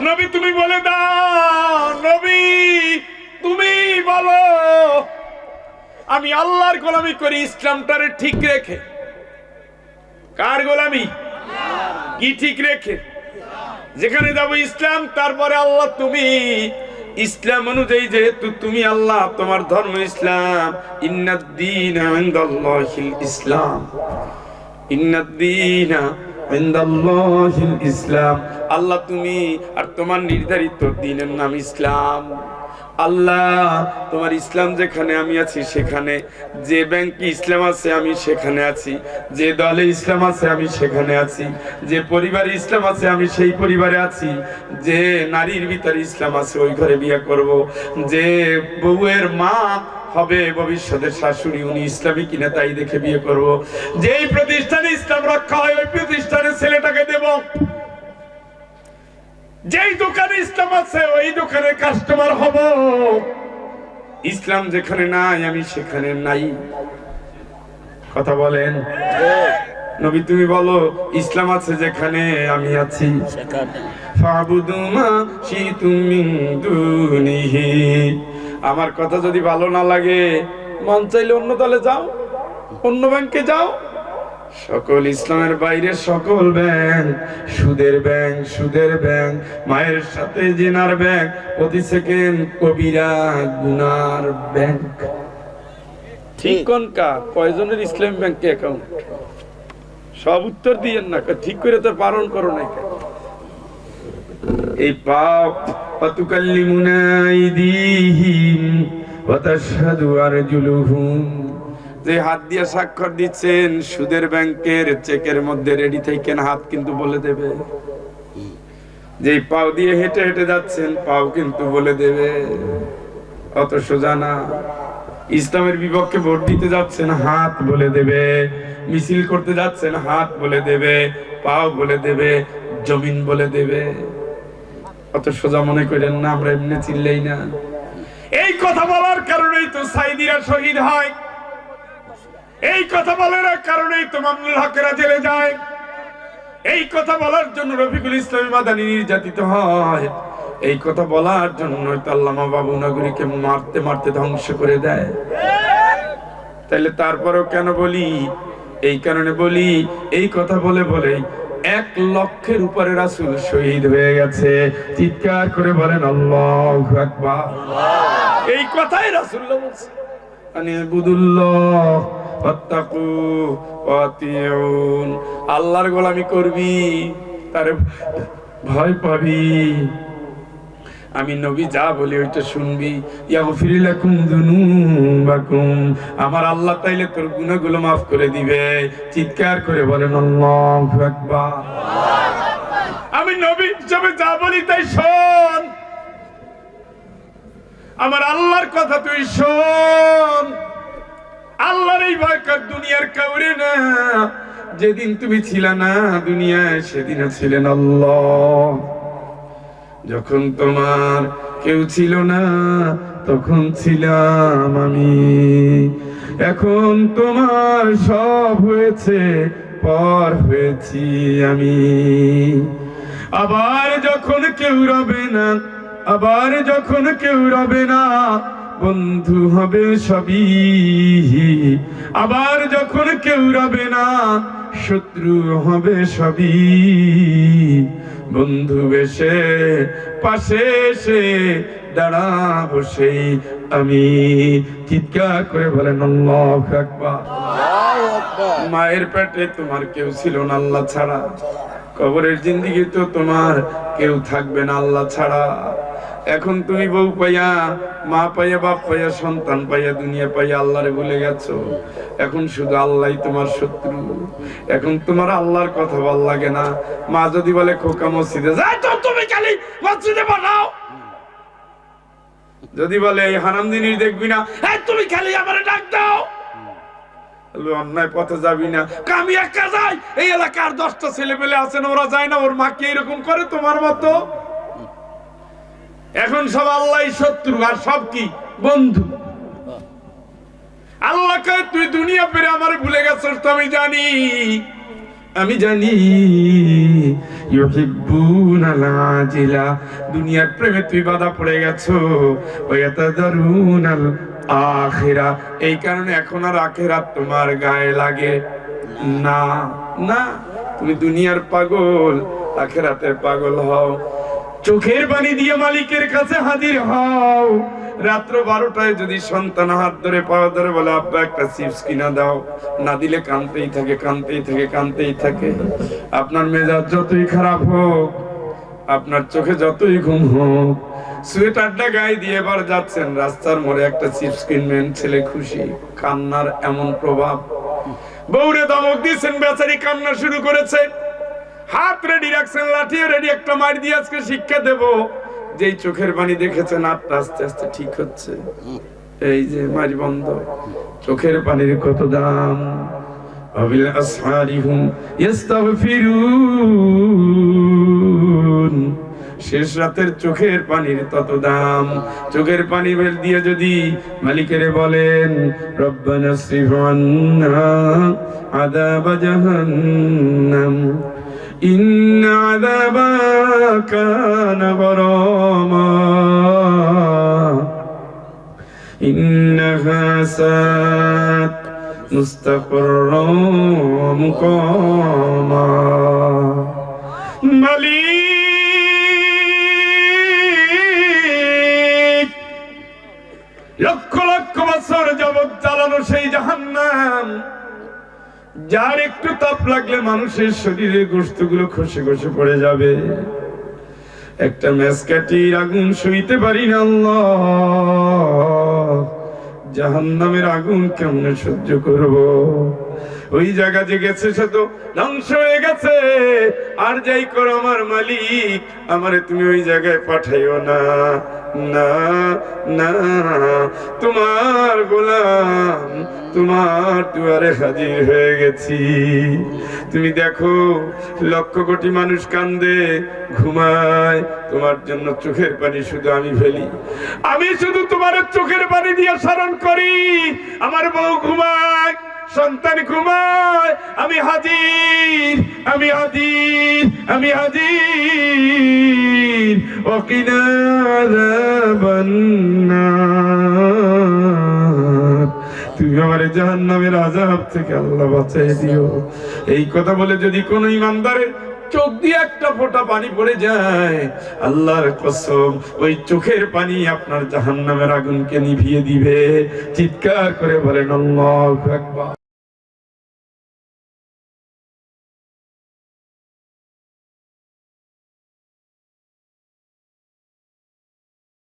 নবী, তুমি বলে দাও। নবী, তুমি বলো। আমি আল্লাহর গোলামি করি, ইসলামটারে ঠিক রেখে। কার গোলামি? কি ঠিক রেখে? যেখানে যাব ইসলাম, তারপরে আল্লাহ তুমি। ইসলাম অনুযায়ী যেহেতু তুমি আল্লাহ, তোমার ধর্ম ইসলাম। ইসলাম। ইসলাম। আল্লাহ তুমি আর তোমার নির্ধারিত দিনের নাম ইসলাম। আল্লাহ, তোমার ইসলাম যেখানে আমি আছি সেখানে। যে ব্যাংকে ইসলাম আছে, আমি সেখানে আছি। যে দলে ইসলাম আছে, আমি সেখানে আছি। যে পরিবারে ইসলাম আছে, আমি সেই পরিবারে আছি। যে নারীর ভিতরে ইসলাম আছে, ওই ঘরে বিয়ে করব। যে বউয়ের মা হবে ভবিষ্যতের শাশুড়ি, উনি ইসলামী কিনা তাই দেখে বিয়ে করব। যেই প্রতিষ্ঠানে ইসলাম রক্ষা হয়, ওই প্রতিষ্ঠানে ছেলেটাকে দেব। যেই দোকানে ইসলাম আছে, ওই দোকানে কাস্টমার হব। ইসলাম যেখানে নাই, আমি সেখানে নাই। কথা বলেন? নবী, তুমি বলো, ইসলাম আছে যেখানে, আমি আছি। আমার কথা যদি ভালো না লাগে, মন চাইলে অন্য দলে যাও, অন্য ব্যাংকে যাও। সকল ইসলামের বাইরে সকল ব্যাংক সুদের ব্যাংক সুদের ব্যাংক মায়ের সাথে জেনার ব্যাংক প্রতি সেকেন্ড কবিরা গুনার ব্যাংক। ঠিক কোনকা কয়জনের ইসলাম ব্যাংকে অ্যাকাউন্ট সব উত্তর দিয়েন না ঠিক করে তো পালন করো না? এই পাপ অতুকাল্লিমুনা আইদিহিম ওয়া তাশহাদু আরজুলুহুম। যে হাত দিয়ে স্বাক্ষর দিচ্ছেন, সুদের ব্যাংকের চেকের মধ্যে রেডি থাকেন হাত কিন্তু বলে দেবে। যে পাও দিয়ে হেঁটে হেঁটে যাচ্ছেন, পাও কিন্তু বলে দেবে। অত সোজা না ইসলামের বিপক্ষে ভোট দিতে যাচ্ছেন, হাত বলে দেবে। মিছিল করতে যাচ্ছেন, হাত বলে দেবে। পাও বলে দেবে, জমিন বলে দেবে। অত সোজা মনে করেন, না, আমরা এমনি চিনলেই না। এই কথা বলার কারণেই তো সাইদিরা শহীদ হয়। এই কথা বলার কারণেই তো মামুনুল হকেরা জেলে যায়। এই কথা বলার জন্য রফিকুল ইসলামী মাদানী নির্যাতিত হয়। এই কথা বলার জন্য তো আল্লামা বাবু নগরীকে মারতে মারতে ধ্বংস করে দেয়। তাইলে তারপরেও কেন বলি? এই কারণে বলি এই কথা বলে বলে এক লক্ষের উপরে রাসূল শহীদ হয়ে গেছে। চিৎকার করে বলেন আল্লাহু আকবার। এই কথাই রাসূলুল্লাহ বলছে। আনি বুদুল্লাহ আল্লাহর গোলামি করবি, তারে ভয় পাবি। আমি নবী যা বলি ওইটা শুনবি। আমার আল্লাহ তাইলে তোর গুনাহগুলো maaf করে দিবে। চিৎকার করে বলেন আমি নবী হিসাবে যা বলি তাই শোন। আমার আল্লাহর কথা তুই শোন। আল্লাহর এই ভয়কার দুনিয়ার কাউরে না। যেদিন তুমি ছিল না দুনিয়ায়, সেদিনও ছিলেন আল্লাহ। যখন তোমার কেউ ছিল না, তখন ছিলাম আমি। এখন তোমার সব হয়েছে, পর হয়েছি আমি। আবার যখন কেউ রবে না, আবার যখন কেউ রবে না বন্ধু হবে সবই। আবার যখন কেউ রবে না, শত্রু হবে সবই। বন্ধু বেশে পাশে এসে দাঁড়াবো সেই আমি। চিৎকার করে বলেন মায়ের পেটে তোমার কেউ ছিল না, আল্লাহ ছাড়া। কবরের জিন্দিগি তো তোমার কেউ থাকবে না, আল্লাহ ছাড়া। এখন তুমি বউ পাইয়া, মা পাইয়া, বাপ পাইয়া, সন্তান পাইয়া, দুনিয়া পাইয়া আল্লাহরে ভুলে গেছো? এখন শুধু আল্লাহই তোমার শত্রু। এখন তোমার আল্লাহর কথা ভালো লাগে না। মা যদি বলে, খোকা মসজিদে যাই তো তুমি খালি মসজিদে পাঠাও যদি বলে, এই হারাম জিনিস দেখবি না তুমি খালি আমার ডাক দাও। অন্যায় পথে যাবি না। আমি একা যাই। এই এলাকার দশটা ছেলে পেলে আছেন ওরা যায় না, ওর মা কি এরকম করে তোমার মতো। এখন সব আল্লাহ শত্রু, আর সব কি? বন্ধু। আল্লাহ কয়, তুই দুনিয়া পেরে আমার ভুলে গেছিস, তো আমি জানি। আমি জানি দুনিয়ার প্রেমে তুই বাধা পড়ে গেছো। আখিরা এই কারণে এখন আর আখিরাত তোমার গায়ে লাগে। না না, তুমি দুনিয়ার পাগল, আখিরাতের পাগল হও। চোখের পানি দিয়ে মালিকের কাছে হাজির হও। রাত্র বারোটায় যদি সন্তান হাত ধরে পাওয়া ধরে বলে, আব্বা, একটা চিপস কিনা দাও। না দিলে কানতেই থাকে কানতেই থাকে কানতেই থাকে। আপনার মেজাজ যতই খারাপ হোক, আপনার চোখে যতই ঘুম হোক, সোয়েটারটা গায়ে দিয়ে এবার যাচ্ছেন, রাস্তার মোড়ে একটা চিপস কিনবেন, ছেলে খুশি, কান্নার এমন প্রভাব। বউরে দমক দিয়েছেন, বেচারি কান্না শুরু করেছে। হাত রেডি রাখছেন, লাঠিও রেডি একটা মার দিয়ে আজকে শিক্ষা দেব। যেই চোখের পানি দেখেছেন আটটা আস্তে আস্তে ঠিক হচ্ছে। এই যে মারি বন্ধ, চোখের পানির কত দাম? অবিল আসহারিহুম ইস্তাগফিরুন। শেষ রাতের চোখের পানির তত দাম। চোখের পানি বের দিয়ে যদি মালিকেরে বলেন, রব্বানা সিফ আন্না আযাব জাহান্নাম। إن عذابها كان غراما إنها ساءت مستقرا مقاما মালিক লক্ষ লক্ষ বছর যাবৎ চালানো সেই জাহান্নাম যার একটু তাপ লাগলে মানুষের শরীরে গোস্তগুলো খসে খসে পড়ে যাবে। একটা মেসকাটির আগুন সইতে পারি না আল্লাহ। জাহান্নামের আগুন কেমন সহ্য করব? ওই জায়গা যে গেছে সে তো ধ্বংস হয়ে গেছে। আর যাই করো আমার মালিক, আমারে তুমি ওই জায়গায় পাঠাইও না না না। তোমার গোলাম তোমার দুয়ারে হাজির হয়ে গেছি। তুমি দেখো, লক্ষ কোটি মানুষ কান্দে, ঘুমায়। তোমার জন্য চোখের পানি শুধু আমি ফেলি। আমি শুধু তোমার চোখের পানি দিয়ে স্মরণ করি। আমার বউ ঘুমায়, সন্তান ঘুমায়। আমি হাজির আমি হাজির আমি হাজির। আযাবান্নার। তুমি আমার জাহান নামের আজাব থেকে আল্লাহ বাঁচাই দিও। এই কথা বলে যদি কোন ইমানদারের চোখ দিয়ে একটা ফোঁটা পানি পড়ে যায়, আল্লাহর কসম, ওই চোখের পানি আপনার জাহান্নামের আগুনকে নিভিয়ে দিবে। চিৎকার করে বলেন, আল্লাহ আকবার।